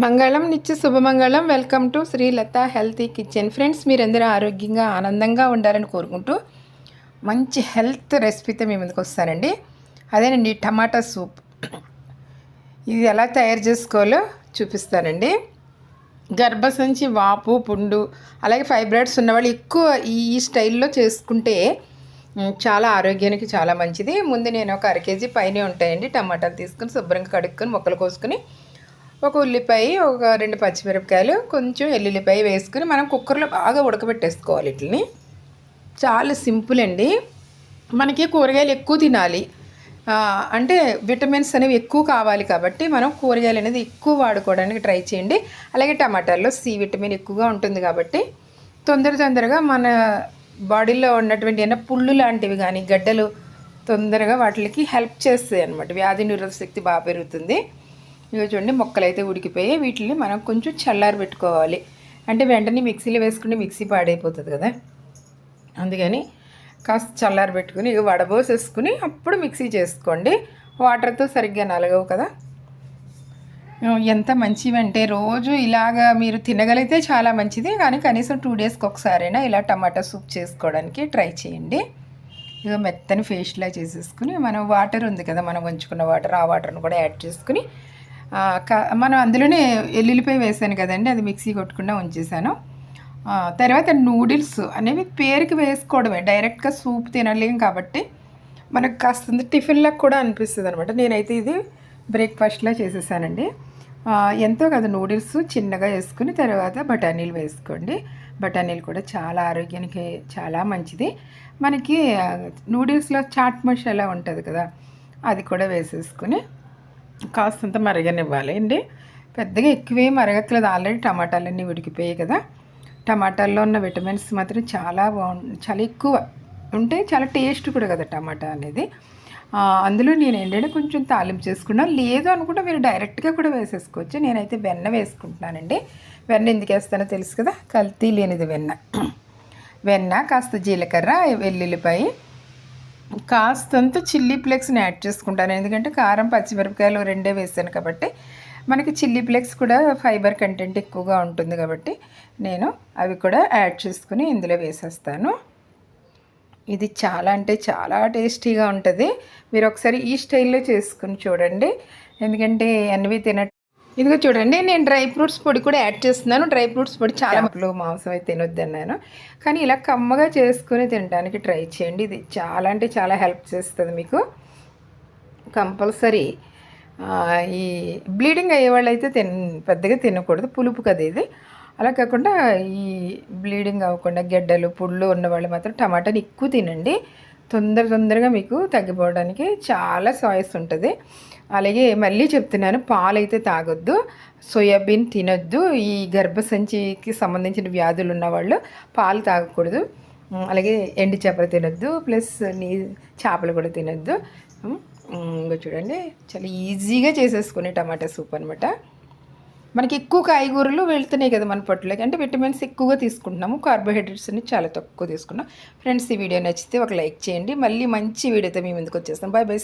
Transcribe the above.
మంగళం నిత్య శుభమంగళం welcome to Sri Latha healthy kitchen. Friends మీరందరూ ఆరోగ్యంగా ఆనందంగా ఉండాలని కోరుకుంటూ మంచి హెల్త్ రెసిపీతో మీ ముందుకు వస్తానండి. అదేనండి టమాటా సూప్. ఇది ఎలా తయారు చేసుకోవాలో చూపిస్తానండి. గర్భసంచి వాపు పుండు అలాగే ఫైబ్రాయిడ్స్ ఉన్నవాళ్ళు ఎక్కువ ఈ స్టైల్లో చేసుకుంటే చాలా ఆరోగ్యానికి చాలా మంచిది. ముందు నేను ఒక అర కేజీ పైనే ఉంటాయండి. టమాటాలు తీసుకుని శుభ్రంగా కడుక్కొని ముక్కలు కోసుకుని ఒక ఉల్లిపాయ ఒక రెండు పచ్చిమిరపకాయలు కొంచెం ఎల్లుల్లిపాయ వేసుకుని మనం కుక్కర్లో బాగా ఉడకబెట్టేసుకోవాలి వీటిని. చాలా సింపుల్ అండి. మనకి కూరగాయలు ఎక్కువ తినాలి. అంటే విటమిన్స్ అనేవి ఎక్కువ కావాలి కాబట్టి మనం కూరగాయలు అనేది ఎక్కువ వాడుకోవడానికి ట్రై చేయండి. అలాగే టమాటాల్లో సి విటమిన్ ఎక్కువగా ఉంటుంది కాబట్టి తొందర తొందరగా మన బాడీలో ఉన్నటువంటి ఏమైనా పుళ్ళు లాంటివి కానీ గడ్డలు తొందరగా వాటికి హెల్ప్ చేస్తాయి అనమాట వ్యాధి నిరోధక శక్తి బాగా పెరుగుతుంది. ఇక చూడండి మొక్కలు అయితే ఉడికిపోయి వీటిని మనం కొంచెం చల్లారి పెట్టుకోవాలి. అంటే వెంటనే మిక్సీలో వేసుకుంటే మిక్సీ పాడైపోతుంది కదా. అందుకని కాస్త చల్లారి పెట్టుకుని ఇక వడబోసేసుకుని అప్పుడు మిక్సీ చేసుకోండి. వాటర్తో సరిగ్గా నలగవు కదా. ఎంత మంచివంటే రోజు ఇలాగా మీరు తినగలిగితే చాలా మంచిది. కానీ కనీసం టూ డేస్కి ఒకసారైనా ఇలా టమాటా సూప్ చేసుకోవడానికి ట్రై చేయండి. ఇక మెత్తని ఫేస్లా చేసేసుకుని మనం వాటర్ ఉంది కదా మనం ఉంచుకున్న వాటర్ ఆ వాటర్ని కూడా యాడ్ చేసుకుని మనం అందులోనే ఎల్లుల్లిపాయ వేసాను కదండి అది మిక్సీ కొట్టకుండా ఉంచేసాను. తర్వాత నూడిల్స్ అనేవి పేరుకి వేసుకోవడమే డైరెక్ట్గా సూప్ తినలేం కాబట్టి మనకు కాస్త టిఫిన్లకు కూడా అనిపిస్తుంది అనమాట నేనైతే ఇది బ్రేక్ఫాస్ట్లా చేసేసానండి. ఎంతో కదా నూడిల్స్ చిన్నగా వేసుకుని తర్వాత బఠానీలు వేసుకోండి. బఠానీలు కూడా చాలా ఆరోగ్యానికి చాలా మంచిది. మనకి నూడిల్స్లో చాట్ మసాలా ఉంటుంది కదా అది కూడా వేసేసుకుని కాస్తంత మరగనివ్వాలి. అండి పెద్దగా ఎక్కువే మరగట్లేదు. ఆల్రెడీ టమాటాలన్నీ ఉడికిపోయాయి కదా. టమాటాల్లో ఉన్న విటమిన్స్ మాత్రం చాలా బాగుంటుంది చాలా ఎక్కువ. ఉంటే చాలా టేస్ట్ కూడా కదా టమాటా అనేది. అందులో నేను ఏంటంటే కొంచెం తాలింపు చేసుకున్నా. లేదు అనుకుంటే మీరు డైరెక్ట్గా కూడా వేసేసుకోవచ్చు. నేనైతే వెన్న వేసుకుంటున్నానండి. వెన్న ఎందుకు వేస్తానో తెలుసు కదా. కల్తీ లేనిది వెన్న. వెన్న కాస్త జీలకర్ర వెల్లుల్లిపాయ కాస్తంత చిల్లీ ఫ్లేక్స్ని యాడ్ చేసుకుంటాను. ఎందుకంటే కారం పచ్చిమిరపకాయలు రెండే వేసాను కాబట్టి మనకి చిల్లీ ఫ్లేక్స్ కూడా ఫైబర్ కంటెంట్ ఎక్కువగా ఉంటుంది కాబట్టి నేను అవి కూడా యాడ్ చేసుకుని ఇందులో వేసేస్తాను. ఇది చాలా అంటే చాలా టేస్టీగా ఉంటుంది. మీరు ఒకసారి ఈ స్టైల్లో చేసుకుని చూడండి. ఎందుకంటే అన్వి తిన ఇదిగో చూడండి నేను డ్రై ఫ్రూట్స్ పొడి కూడా యాడ్ చేస్తున్నాను. డ్రై ఫ్రూట్స్ పొడి చాలా మప్పులు మాంసం అయితే తినొద్దన్నాను. కానీ ఇలా కమ్మగా చేసుకుని తినడానికి ట్రై చేయండి. ఇది చాలా అంటే చాలా హెల్ప్ చేస్తుంది మీకు. కంపల్సరీ. ఈ బ్లీడింగ్ అయ్యే వాళ్ళు అయితే తిన పెద్దగా తినకూడదు. పులుపు కదా ఇది. అలా కాకుండా ఈ బ్లీడింగ్ అవ్వకుండా గెడ్డలు పుళ్ళు ఉన్నవాళ్ళు మాత్రం టమాటాని ఎక్కువ తినండి. తొందర తొందరగా మీకు తగ్గిపోవడానికి చాలా సాయిస్ ఉంటుంది. అలాగే మళ్ళీ చెప్తున్నాను పాలు అయితే తాగొద్దు సోయాబీన్ తినొద్దు. ఈ గర్భసంచికి సంబంధించిన వ్యాధులు ఉన్నవాళ్ళు పాలు తాగకూడదు. అలాగే ఎండు చేపలు తినొద్దు ప్లస్ నీ చేపలు కూడా తినొద్దు. ఇంకో చూడండి చాలా ఈజీగా చేసేసుకునే టమాటా సూప్ అనమాట మనకి ఎక్కువ కాయగూరలు వెళ్తున్నాయి కదా మన పొట్టులోకి. అంటే విటమిన్స్ ఎక్కువగా తీసుకుంటున్నాము. కార్బోహైడ్రేట్స్ని చాలా తక్కువ తీసుకున్నాం. ఫ్రెండ్స్ ఈ వీడియో నచ్చితే ఒక లైక్ చేయండి. మళ్ళీ మంచి వీడియోతో మీ ముందుకు వచ్చేస్తాం. Bye bye